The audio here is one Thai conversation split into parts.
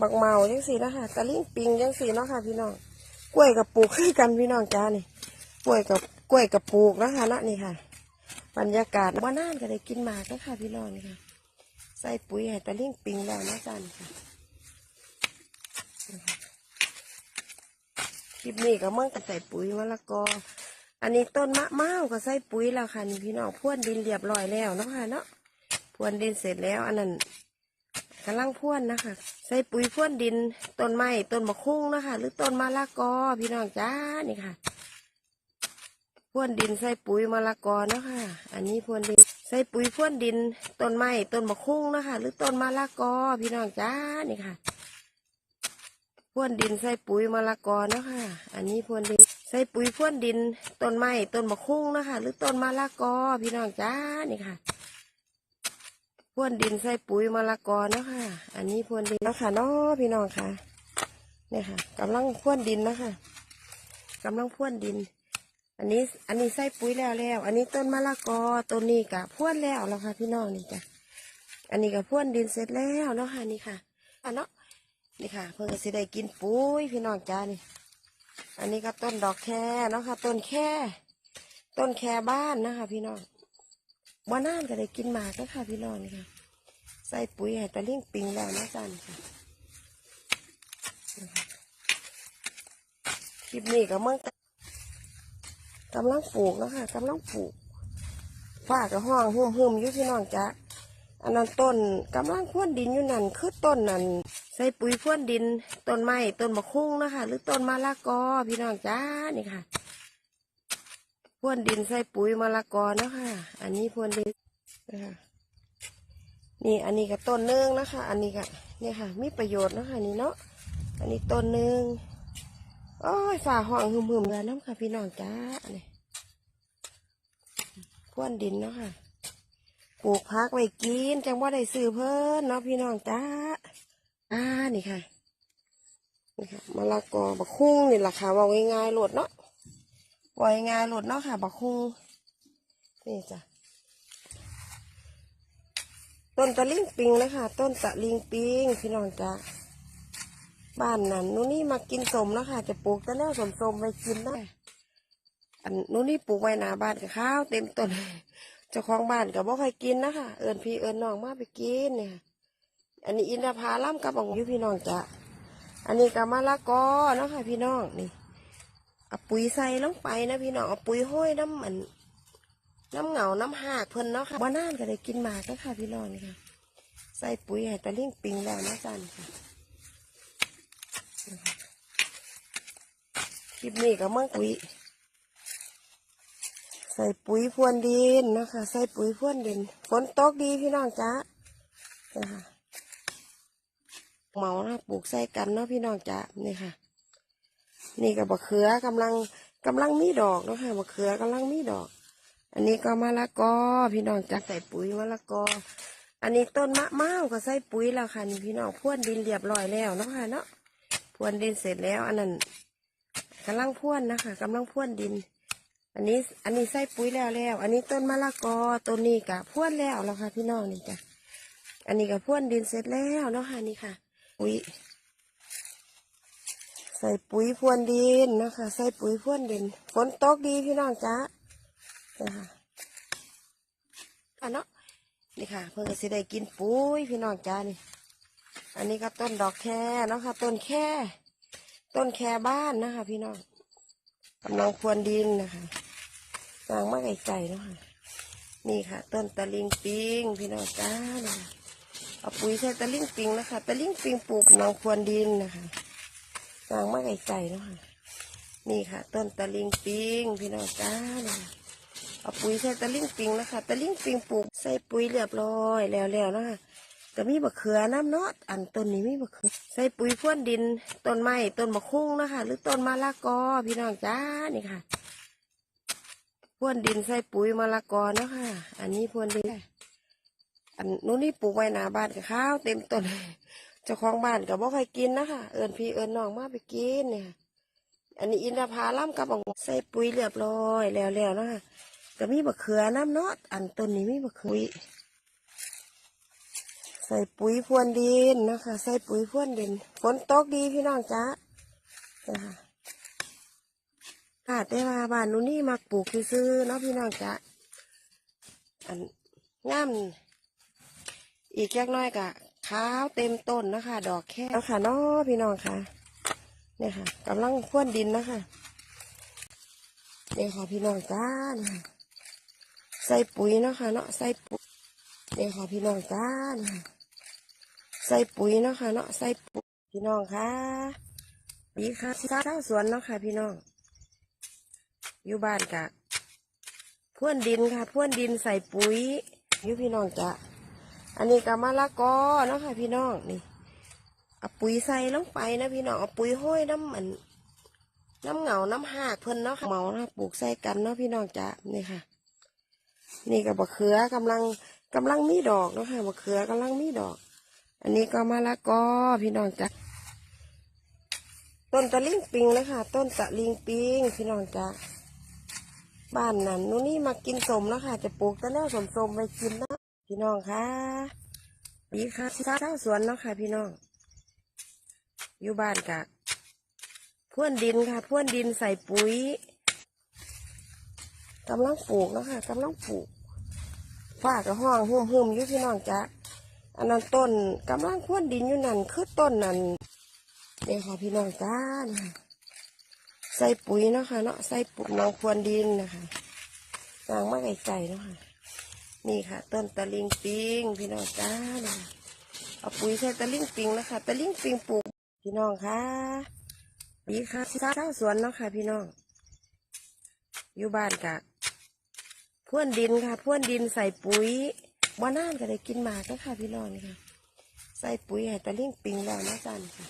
บักเมาจังสีนะคะตะลิ่งปิงจังสีเนาะค่ะ พี่น้องกล้วยกับปลูกคือกันพี่น้องจ้านี่กล้วยกับกล้วยกับปลูกนะคะนะนี่ค่ะ บรรยากาศว่านานก็ได้กินหมากแล้วค่ะพี่น้องค่ะ ใส่ปุ๋ยให้ตะลิ่งปิงแล้วนะจันค่ะคลิปนี้ก็เมื่อกันใส่ปุ๋ยมะละกออันนี้ต้นมะม่าก็ใส่ปุ๋ยแล้วค่ะนี่พี่น้องพ่วนดินเรียบร้อยแล้วเนาะค่ะเนาะพรวนดินเสร็จแล้ว อันนั้น กำลังพ่วนนะคะ ใส่ปุ๋ยพ่วนดินต้นไม้ต้นมะคุ้งนะคะ หรือต้นมะละกอพี่น้องจ้านี่ค่ะพ่วนดินใส่ปุ๋ยมะละกอเนาะค่ะอันนี้พ่วนดินใส่ปุ๋ยพ่วนดินต้นไม้ต้นมะคุ้งนะคะ หรือต้นมะละกอพี่น้องจ้านี่ค่ะพ่วนดินใส่ปุ๋ยมะละกอเนาะค่ะอันนี้พ่วนดินใส่ปุ๋ยพ่วนดินต้นไม้ต้นมะคุ้งนะคะ หรือต้นมะละกอพี่น้องจ้านี่ค่ะ พ่วนดินใส่ปุ๋ยมะละกอเนาะค่ะ อันนี้พ่วนดินเนาะค่ะเนาะพี่น้องค่ะ เนี่ยค่ะกำลังพ่วนดินนะค่ะกำลังพ่วนดิน อันนี้ อันนี้ใส่ปุ๋ยแล้วแล้ว อันนี้ต้นมะละกอต้นนี้กะพ่วนแล้วแล้วค่ะ พี่น้องนี่จ้ะ อันนี้ก็พ่วนดินเสร็จแล้วเนาะค่ะนี่ค่ะอะเนาะ นี่ค่ะ เพิ่งจะได้กินปุ๋ยพี่น้องจ้านี่ อันนี้ก็ต้นดอกแคเนาะค่ะ ต้นแคต้นแคบ้านนะคะ พี่น้อง บ้านานก็ได้กินหมากแล้วค่ะพี่น้องนี่ค่ะ ใส่ปุ๋ยให้ตะลิ่งปิงแล้วนะจันค่ะ คลิปนี้ก็เมื่อกำลังปลูกแล้วค่ะกำลังปลูกฝ้ากับห้องหุ่มหุ่มๆอยู่พี่น้องจ้าอันนั้นต้นกำลังพ่วนดินอยู่นั่นคือต้นนั่นใส่ปุ๋ยพ่วนดินต้นไม้ต้นมะคุ้งนะคะ หรือต้นมะละกอพี่น้องจ้านี่ค่ะ พ่วนดินใส่ปุ๋ยมะละกอเนาะค่ะอันนี้พ่วนดินนะคะนี่อันนี้ก็ต้นหนึงนะคะ อันนี้ก็เนี่ยค่ะ มีประโยชน์นะคะนี่เนาะ อันนี้ต้นหนึ่งโอ้ยฝ่าห้องหึมหึมเลยน้ำค่ะ พี่น้องจ้านี่พ่วนดินเนาะค่ะ ปลูกพักไว้กิน จังว่าได้ซื้อเพิ่นเนาะพี่น้องจ้า อ่านี่ค่ะ นี่ค่ะมะละกอบักคุ้งนี่แหละค่ะว่าง่ายๆโหลดเนาะ ว่าง่ายๆโหลุดเนาะค่ะบักคุงนี่จ้ะต้นตะลิงปิงนะคะต้นตะลิงปิงพี่น้องจ้าบ้านนั้นนูนี่มากินสมแล้วค่ะ จะปลูกแต่แล้วสมๆไปกินได้อันนูนี่ปลูกไว้หนาบ้านกับข้าวเต็มต้นเจ้าของบ้านก็บ่ค่อยกินนะคะเอิญพี่เอิญน้องมาไปกินเนี่ย อันนี้อินทผลัมกับบังยุพี่น้องจ้ะอันนี้ก็มะละกอเนาะค่ะ พี่น้องนี่ เอาปุ๋ยใส่ลงไปนะพี่น้องเอาปุ๋ยห้อยน้ำมันน้ำเหงาน้ำหากเพิ่นเนาะค่ะบ้านานก็ได้กินหมากแล้วค่ะพี่น้องค่ะ ใส่ปุ๋ยให้ตะลิ่งปิงแล้วนะจันค่ะคลิปนี้ก็เมื่อปุ๋ยใส่ปุ๋ยพรวนดินนะคะใส่ปุ๋ยพรวนดินฝนตกดีพี่น้องจ้านะเหมานะปลูกใส่กันเนาะพี่น้องจ้านี่ค่ะ นี่กับบะเขือกำลังกำลังมีดอกนะค่ะบะเขือกำลังมีดอก อันนี้ก็มะละกอพี่น้องจ้าใส่ปุ๋ยมะละกอ อันนี้ต้นมะม่าวก็ใส่ปุ๋ยแล้วค่ะนี่พี่น้องพรวนดินเรียบร้อยแล้วนะคะเนาะพรวนดินเสร็จแล้ว อันนั้นกำลังพรวนนะคะกำลังพรวนดิน อันนี้อันนี้ใส่ปุ๋ยแล้วแล้ว อันนี้ต้นมะละกอต้นนี้กะพ่วนแล้วแล้วค่ะ พี่น้องนี่จ้ะอันนี้กะพ่วนดินเสร็จแล้วเนาะค่ะนี่ค่ะ ปุ๋ย ใส่ปุ๋ยพรวนดินนะคะ ใส่ปุ๋ยพรวนดินฝนตกดีพี่น้องจ้านะคะอันเนาะนี่ค่ะ เพิ่งจะสิได้กินปุ๋ยพี่น้องจ้านี่ อันนี้ก็ต้นดอกแคเนาะค่ะ ต้นแคต้นแคบ้านนะคะ พี่น้องกำลังพรวนดินนะคะสร้างมาไก่ๆเนาะค่ะนี่ค่ะ ต้นตะลิงปิงพี่น้องจ้านะคะเอาปุ๋ยใส่ตะลิงปิงนะคะตะลิงปิงปลูกกำลังพรวนดินนะคะ สร้างมาไก่ๆเนาะค่ะนี่ค่ะ ต้นตะลิงปิงพี่น้องจ้าเนะคะเอาปุ๋ยใส่ตะลิงปิงนะคะตะลิงปิงปลูกใส่ปุ๋ยเรียบร้อยแล้วๆเนะคะก็มีบะเขือน้ำเนาะอันต้นนี้มีบะเขือใส่ปุ๋ยพรวนดินต้นไม้ต้นมะคุ้งนะคะหรือต้นมะละกอพี่น้องจ้านี่ค่ะพรวนดินใส่ปุ๋ยมะละกอเนาะค่ะ อันนี้พรวนดินอันนู้นนี่ปลูกไว้หน้าบ้านกับข้าวเต็มต้น เจ้าของบ้านก็บ่ค่อยกินนะคะเอิญพี่เอิญน้องมาไปกินเนี่ย อันนี้อินทผลัมกับบังใส่ปุ๋ยเรียบร้อยแล้วแล้วนะคะก็มีบะเขือน้ำเนาะอันต้นนี้มีบะเขือใใส่ปุ๋ยพรวนดินนะคะ ใส่ปุ๋ยพรวนดินฝนตกดีพี่น้องจ้านะคะขาดได้ว่าบ้านนูนี่มักปลูกซื้อๆเนาะพี่น้องจ้าอันงามอีกแค่น้อยกะ ขาวเต็มต้นนะคะ ดอกแค่แล้วค่ะเนาะพี่น้องค่ะ เนี่ยค่ะกำลังพรวนดินนะคะเนี่ยค่ะพี่น้องจ้าเนี่ยค่ะใส่ปุ๋ยนะคะเนาะใส่ปุ๋ยเนี่ยค่ะพี่น้องจ้าเนี่ยค่ะใส่ปุ๋ยนะคะเนาะใส่ปุ๋ยพี่น้องค่ะปีค่ะชาวสวนเนาะค่ะ พี่น้อง อยู่บ้านกะพ่วนดินค่ะพ่วนดินใส่ปุ๋ยอยู่พี่น้องจ้ะ อันนี้ก็มะละกอเนาะค่ะพี่น้องนี่เอาปุ๋ยใส่ลงไปนะพี่น้องเอาปุ๋ยห้อยน้ำมันน้ำเหงาน้ำหากเพิ่นเนาะค่ะเหมานะปลูกใส่กันเนาะพี่น้องจ้ะนี่ค่ะ นี่กับะเขือกำลังกำลังมีดอกเนาะค่ะบะเขือกำลังมีดอก อันนี้ก็มะละกอพี่น้องจ้ะต้นตะลิงปิงเลยค่ะ ต้นตะลิงปิงพี่น้องจ้ะบ้านนั้นนู่นนี่มากินสมแล้วค่ะ จะปลูกแตะแนวสมสมๆไปกินนะ พี่น้องค่ะดีค่ะชาวสวนเนาะค่ะ พี่น้อง อยู่บ้านกะพ่วนดินค่ะพ่วนดินใส่ปุ๋ยกำลังปลูกเนาะค่ะกำลังปลูกฝ้ากับห้องหุ่มหุ่มอยู่พี่น้องจ้ะอันนั้นต้นกำลังพ่วนดินอยู่นั่นคือต้นนั่นเนี่ยค่ะพี่น้องจ้าใส่ปุ๋ยเนาะค่ะเนาะใส่ปุ๋ยน้องพรวนดินนะคะนางมะไก่ไก่เนาะค่ะ นี่ค่ะ ต้นตะลิงปิง พี่น้องจ้าเอาปุ๋ยใส่ตะลิงปิงนะคะตะลิงปิงปลูกพี่น้องค่ะดีค่ะชาวสวนเนาะค่ะ พี่น้อง อยู่บ้านกะพ่วนดินค่ะพ่วนดินใส่ปุ๋ยบ่านานก็ได้กินหมากแล้วค่ะ พี่น้องค่ะ ใส่ปุ๋ยให้ตะลิงปิงแล้วนะจันค่ะ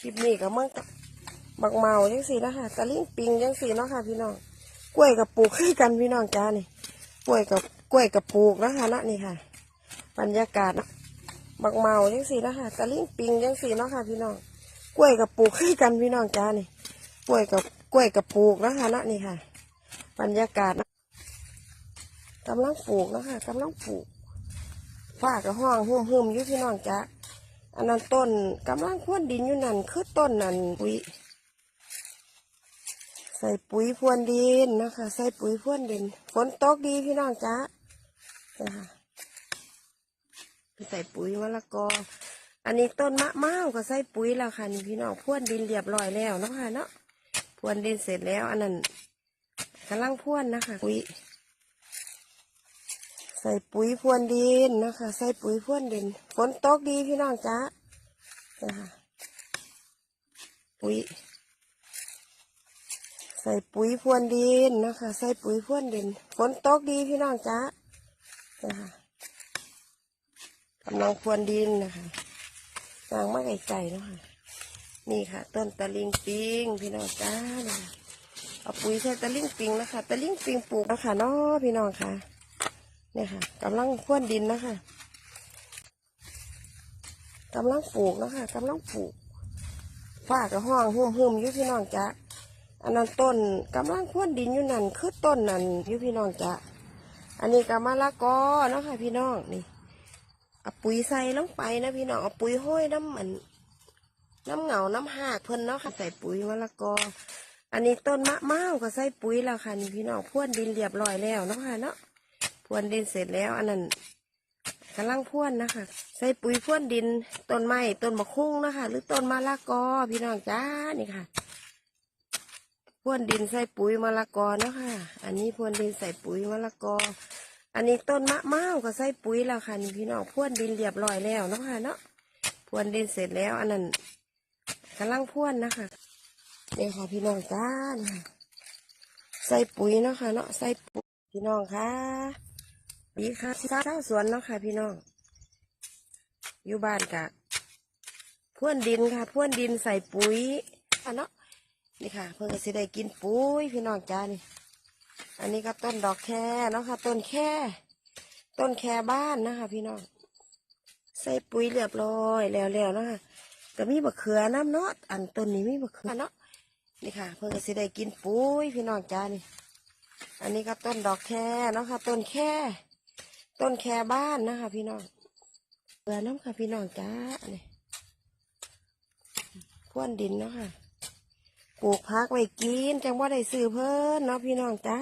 คลิปนี้ก็มั่งบบักเมาจังสีแล้วค่ะตะลิงปิงจังสีเนาะค่ะ พี่น้อง กล้วยกับปลูกคือกันพี่น้องจ้านี่กล้วยกับกล้วยกับปลูกนะคะนะนี่ค่ะ บรรยากาศนะบักเมาจังสีแล้วค่ะตะลิ่งปิงจังสีเนาะค่ะ พี่น้องกล้วยกับปลูกคือกันพี่น้องจ้านี่กล้วยกับกล้วยกับปลูกนะคะนะนี่ค่ะ บรรยากาศนะกำลังปลูกนะคะกำลังปลูกฝ้ากับห้องหุ่มหุ่มอยู่พี่น้องจ้ะอันนั้นต้นกำลังพ่นดินอยู่นั่นคือต้นนั่นปุ๋ย ใส่ปุ๋ยพรวนดินนะคะ ใส่ปุ๋ยพรวนดินฝนตกดีพี่น้องจ้ะนะคะใส่ปุ๋ยมะละกอ อันนี้ต้นมะม่าวก็ใส่ปุ๋ยแล้วค่ะนี่พี่น้องพ่วนดินเรียบร้อยแล้วนะคะเนาะพรวนดินเสร็จแล้ว อันนั้นกำลังพรวนนะคะปุ๋ยใส่ปุ๋ยพรวนดินนะคะ ใส่ปุ๋ยพรวนดินฝนตกดีพี่น้องจ้านะคะปุ๋ย ใส่ปุ๋ยพรวนดินนะคะ ใส่ปุ๋ยพรวนดินฝนตกดีพี่น้องจ้านะคะกำลังพรวนดินนะคะนางมะไก่ไก่เนะคะนี่ค่ะ ต้นตะลิงปิงพี่น้องจ้าเนี่ยค่ะเอาปุ๋ยใส่ตะลิงปิงนะคะตะลิงปิงปลูกแล้วค่ะเนาะพี่น้องค่ะเนี่ยค่ะกำลังพ่วนดินนะคะกำลังปลูกนะคะกำลังปลูกฝ้ากับห้องหุ่มหุ่มอยู่พี่น้องจ้า อันนั้นต้นกำลังพ่วนดินอยู่นั่นคือต้นนั่นอยู่พี่น้องจ้าอันนี้ก็มะละกอเนาะค่ะพี่น้องนี่เอาปุ๋ยใส่ลงไปนะพี่น้องเอาปุ๋ยห้อยน้ำมันน้ำเหงาน้ำหากเพิ่นเนาะค่ะใส่ปุ๋ยมะละกอ อันนี้ต้นมะม่าวก็ใส่ปุ๋ยแล้วค่ะนี่พี่น้องพ่วนดินเรียบร้อยแล้วเนาะค่ะเนาะพรวนดินเสร็จแล้ว อันนั้นกำลังพ่วนนะคะ ใส่ปุ๋ยพ่วนดินต้นไม้ต้นมะคุ้งนะคะ หรือต้นมะละกอพี่น้องจ้านี่ค่ะ พ่วนดินใส่ปุ๋ยมะละกอเนาะค่ะอันนี้พ่วนดินใส่ปุ๋ยมะละกอ อันนี้ต้นมะม่าวก็ใส่ปุ๋ยแล้วค่ะนี่พี่น้องพ่วนดินเรียบร้อยแล้วเนาะค่ะเนาะพรวนดินเสร็จแล้ว อันนั้นกำลังพ่วนนะคะนี่ค่ะพี่น้องจ้าใส่ปุ๋ยเนาะค่ะเนาะใส่ปุ๋ยพี่น้องค่ะดีค่ะชาสวนเนาะค่ะ พี่น้อง อยู่บ้านกะพ่วนดินค่ะพ่วนดินใส่ปุ๋ยค่ะเนาะ นี่ค่ะ เพิ่อสิได้กินปุ้ยพี่น้องจ้านี่ อันนี้ก็ต้นดอกแค่เนาะค่ะ ต้นแค่ ต้นแค่บ้านนะคะ พี่น้องใส่ปุ๋ยเรียบร้อยแล้วแล้วนะคะก็มีบะเขือน้ำเนาะอันต้นนี้มีบะเขือเนาะนี่ค่ะ เพิ่อสิได้กินปุ้ยพี่น้องจ้านี่ อันนี้ก็ต้นดอกแค่เนาะค่ะ ต้นแค่ ต้นแค่บ้านนะคะ พี่น้องเกลือน้ำค่ะ พี่น้องจ้านี่พ่วนดินเนาะค่ะ ปลูกพักไว้กินจังว่าได้ซื้อเพิ่นเนาะพี่น้องจ้า